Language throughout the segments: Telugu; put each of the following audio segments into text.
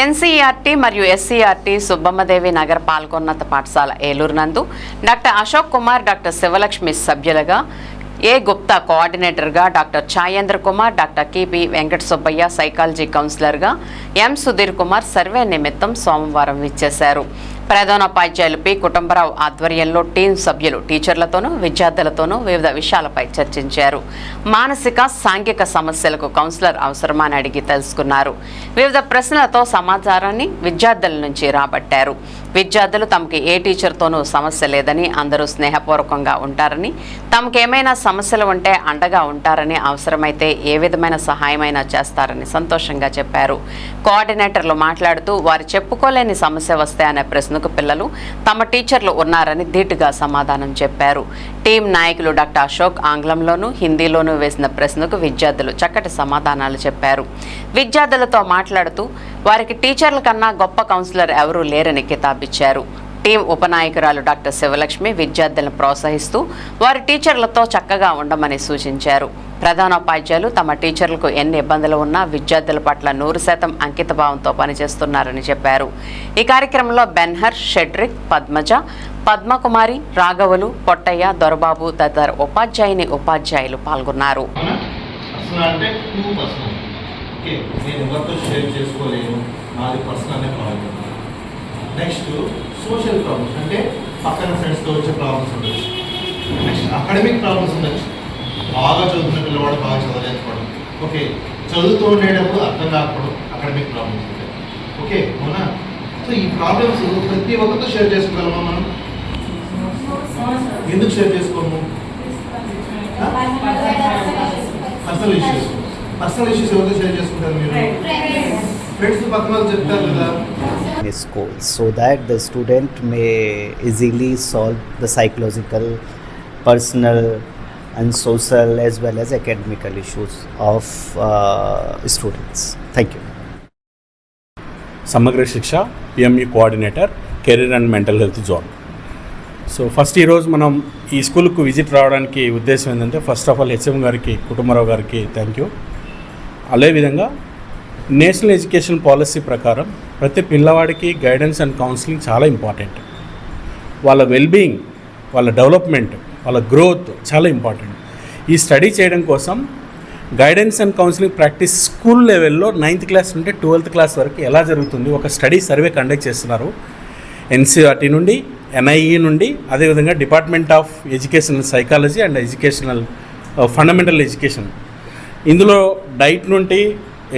ఎన్సీఆర్టీ మరియు ఎస్సీఆర్టీ సుబ్బమ్మదేవి నగర పాల్గొన్నత పాఠశాల ఏలూరు నందు డాక్టర్ అశోక్ కుమార్ డాక్టర్ శివలక్ష్మి సభ్యులుగా A Gupta కోఆర్డినేటర్గా doctor Chayendra Kumar doctor KP Venkata Subbaiah psychology కౌన్సిలర్గా ఎం సుధీర్ కుమార్ సర్వే నిమిత్తం సోమవారం విచ్చేశారు. ప్రధానోపాధ్యాయులు పి కుటుంబరావు ఆధ్వర్యంలో టీం సభ్యులు టీచర్లతోనూ విద్యార్థులతోనూ వివిధ విషయాలపై చర్చించారు. మానసిక సాంఘిక సమస్యలకు కౌన్సిలర్ అవసరమని అడిగి తెలుసుకున్నారు. వివిధ ప్రశ్నలతో సమాచారాన్ని విద్యార్థుల నుంచి రాబట్టారు. విద్యార్థులు తమకి ఏ టీచర్తోనూ సమస్య లేదని అందరూ స్నేహపూర్వకంగా ఉంటారని తమకేమైనా సమస్యలు ఉంటే అండగా ఉంటారని అవసరమైతే ఏ విధమైన సహాయమైనా చేస్తారని సంతోషంగా చెప్పారు. కోఆర్డినేటర్లు మాట్లాడుతూ వారు చెప్పుకోలేని సమస్య వస్తే అనే ప్రశ్నకు పిల్లలు తమ టీచర్లు ఉన్నారని ధీటుగా సమాధానం చెప్పారు. టీం నాయకులు డాక్టర్ అశోక్ ఆంగ్లంలోనూ హిందీలోనూ వేసిన ప్రశ్నకు విద్యార్థులు చక్కటి సమాధానాలు చెప్పారు. విద్యార్థులతో మాట్లాడుతూ వారికి టీచర్ల కన్నా గొప్ప కౌన్సిలర్ ఎవరూ లేరని కితాబిచ్చారు. టీం ఉపనాయకురాలు డాక్టర్ శివలక్ష్మి విద్యార్థులను ప్రోత్సహిస్తూ వారి టీచర్లతో చక్కగా ఉండమని సూచించారు. ప్రధానోపాధ్యాయులు తమ టీచర్లకు ఎన్ని ఇబ్బందులు ఉన్నా విద్యార్థుల పట్ల నూరు శాతం అంకితభావంతో పనిచేస్తున్నారని చెప్పారు. ఈ కార్యక్రమంలో బెన్హర్ షెడ్రిక్ పద్మజ పద్మకుమారి రాఘవులు పొట్టయ్య దొరబాబు తదితర ఉపాధ్యాయుని ఉపాధ్యాయులు పాల్గొన్నారు. నెక్స్ట్ సోషల్ ప్రాబ్లమ్స్ అంటే పక్కన ఫ్రెండ్స్తో వచ్చే ప్రాబ్లమ్స్ ఉండొచ్చు. నెక్స్ట్ అకాడమిక్ ప్రాబ్లమ్స్ ఉండొచ్చు. బాగా చదువుతున్న పిల్లవాడు బాగా చదవలేకపోవడం. ఓకే చదువుతూ ఉండేటప్పుడు అర్థం కాకపోవడం అకాడమిక్ ప్రాబ్లమ్స్ ఉంటాయి ఓకే అవునా? సో ఈ ప్రాబ్లమ్స్ ప్రతి ఒక్కరితో షేర్ చేసుకోగలమా మనం? ఎందుకు షేర్ చేసుకోము? పర్సనల్ ఇష్యూస్ పర్సనల్ ఇష్యూస్ ఎవరితో షేర్ చేసుకుంటారు మీరు? ఫ్రెండ్స్ పక్కన చెప్తారు కదా. In school so that the student may easily solve the psychological personal and social as well as academical issues of uh, students. Thank you. సమగ్ర శిక్ష PME coordinator career and mental health zone so first ఈరోజు మనం ఈ స్కూల్కు విజిట్ రావడానికి ఉద్దేశం ఏంటంటే ఫస్ట్ ఆఫ్ ఆల్ హెచ్ఎం గారికి కుటుంబరావు గారికి థ్యాంక్ యూ అదేవిధంగా నేషనల్ ఎడ్యుకేషన్ పాలసీ ప్రకారం ప్రతి పిల్లవాడికి గైడెన్స్ అండ్ కౌన్సిలింగ్ చాలా ఇంపార్టెంట్ వాళ్ళ వెల్బీయింగ్ వాళ్ళ డెవలప్మెంట్ వాళ్ళ గ్రోత్ చాలా ఇంపార్టెంట్ ఈ స్టడీ చేయడం కోసం guidance and counselling practice school లెవెల్లో నైన్త్ క్లాస్ నుండి ట్వెల్త్ క్లాస్ వరకు ఎలా జరుగుతుంది ఒక స్టడీ సర్వే కండక్ట్ చేస్తున్నారు. ఎన్సీఆర్టీ నుండి ఎన్ఐఈ నుండి అదేవిధంగా department of educational psychology and educational fundamental education ఇందులో డైట్ నుండి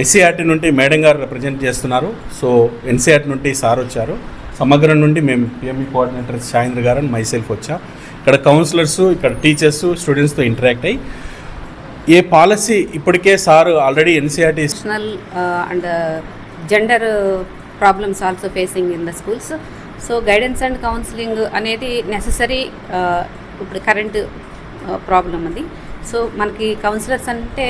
ఎస్సీఆర్టీ నుండి మేడం గారు రిప్రజెంట్ చేస్తున్నారు. సో ఎన్సీఆర్టీ నుండి సార్ వచ్చారు. సమగ్రం నుండి మేము పిఎంఈ కోఆర్డినేటర్ సాయంద్ర గారు అండ్ మైసెల్ఫ్ వచ్చాం. ఇక్కడ కౌన్సిలర్స్ ఇక్కడ టీచర్స్ స్టూడెంట్స్తో ఇంటరాక్ట్ అయ్యి ఏ పాలసీ ఇప్పటికే sir already NCERT and gender problems also facing in the schools so guidance and counselling అనేది నెససరీ uh, ఇప్పుడు కరెంట్ ప్రాబ్లం uh, అది. సో మనకి కౌన్సిలర్స్ అంటే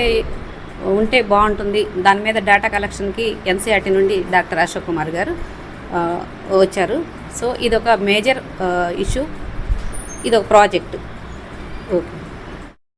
ఉంటే బాగుంటుంది. దాని మీద డేటా కలెక్షన్కి ఎన్సీఆర్టీ నుండి డాక్టర్ అశోక్ కుమార్ గారు. వచ్చారు. సో ఇదొక మేజర్ ఇష్యూ. ఇదొక ప్రాజెక్ట్. ఓకే.